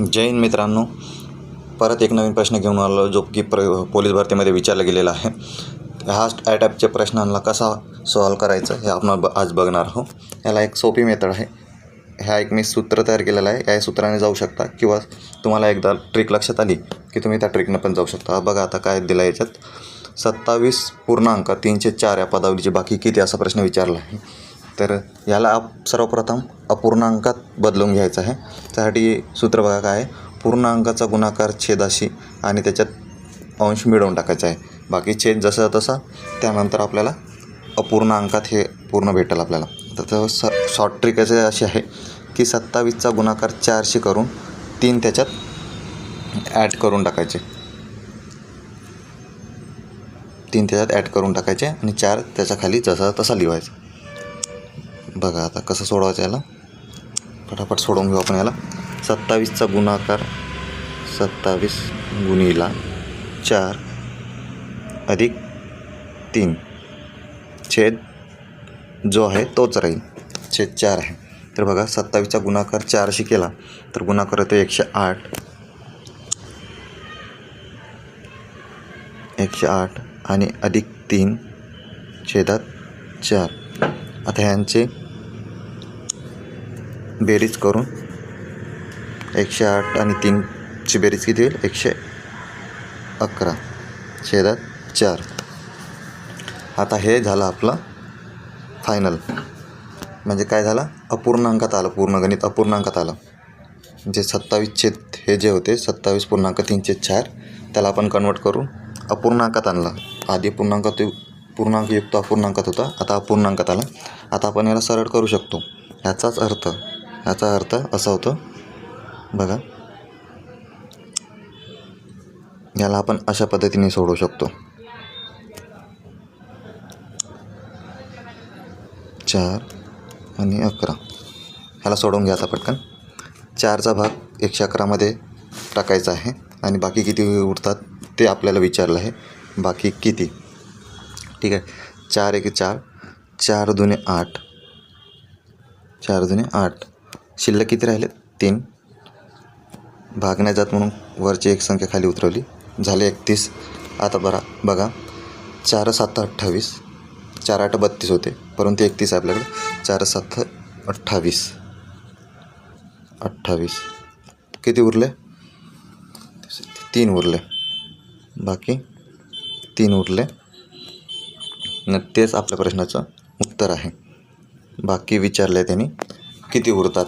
जय हिंद मित्रांनो. परत एक नवीन प्रश्न घेऊन आलो जो की प्र पोलीस भरतीमध्ये विचारला गेलेला आहे. हा या टाईपच्या प्रश्नांना कसा सॉल्व करायचं हे आपण ब आज बघणार आहोत. याला एक सोपी मेथड आहे. ह्या एक मी सूत्र तयार केलेलं आहे. या सूत्राने जाऊ शकता किंवा तुम्हाला एकदा ट्रिक लक्षात आली की तुम्ही त्या ट्रिकनं पण जाऊ शकता. बघा आता काय दिलं याच्यात. सत्तावीस पूर्णांक तीनशे चार या पदावलीची बाकी किती असा प्रश्न विचारला आहे. तर याला आप सर्वप्रथम अपूर्णांकात बदलून घ्यायचं आहे. त्यासाठी सूत्र बघा काय आहे. पूर्णांकाचा गुणाकार छेदाशी आणि त्याच्यात अंश मिळवून टाकायचा आहे. बाकी छेद जसं तसा त्यानंतर आपल्याला अपूर्णांकात हे पूर्ण भेटेल आपल्याला. तर स शॉर्ट ट्रिक अशी आहे की सत्तावीसचा गुणाकार चारशे करून तीन त्याच्यात ॲड करून टाकायचे. तीन त्याच्यात ॲड करून टाकायचे आणि चार त्याच्याखाली जसा तसा लिवायचा. बघा आता कसं सोडवायचं याला. फटाफट सोडवून घेऊ आपण याला. सत्तावीसचा गुणाकार. सत्तावीस गुणीला चार. अधिक तीन. छेद जो आहे तोच राहील. छेद चार आहे. तर बघा सत्तावीसचा गुणाकार चारशी केला. तर गुणाकार येतो एकशे आठ. एकशे आठ आणि अधिक तीन. छेदात चार. आता ह्यांचे बेरीज करून एकशे आठ आणि तीनची बेरीज किती होईल? एकशे अकरा. छेदात चार. आता हे झालं आपलं फायनल म्हणजे काय झालं? अपूर्णांकात आलं पूर्ण गणित अपूर्णांकात आलं. जे सत्तावीस छेद हे जे होते सत्तावीस पूर्णांक तीनशे चार त्याला आपण कन्वर्ट करू अपूर्णांकात आणलं. आधी पूर्णांकात पूर्णांकयुक्त अपूर्णांकात होता आता अपूर्णांकात आला. आता आपण याला सरळ करू शकतो. ह्याचाच अर्थ ह्याचा अर्थ असा होतो बघा. याला आपण अशा पद्धतीने सोडवू शकतो. चार आणि अकरा. ह्याला सोडवून घ्या आता पटकन. चारचा भाग एकशे अकरामध्ये टाकायचा आहे आणि बाकी किती उरतात ते आपल्याला विचारलं आहे. बाकी किती? ठीक आहे. चार एक चार. चार दुने आठ. चार दुने आठ. शिल्लक किती राहिले तीन. भाग नाही जात म्हणून वरची एक संख्या खाली उतरवली. झाले एकतीस. आता बरा बघा. चार सात अठ्ठावीस. चार आठ बत्तीस होते. परंतु एकतीस आपल्याकडे. चार सात अठ्ठावीस. अठ्ठावीस. किती उरले? तीन उरले. बाकी तीन उरले. न तेच आपल्या प्रश्नाचं उत्तर आहे. बाकी विचारलं आहे त्यांनी. किती उरतात?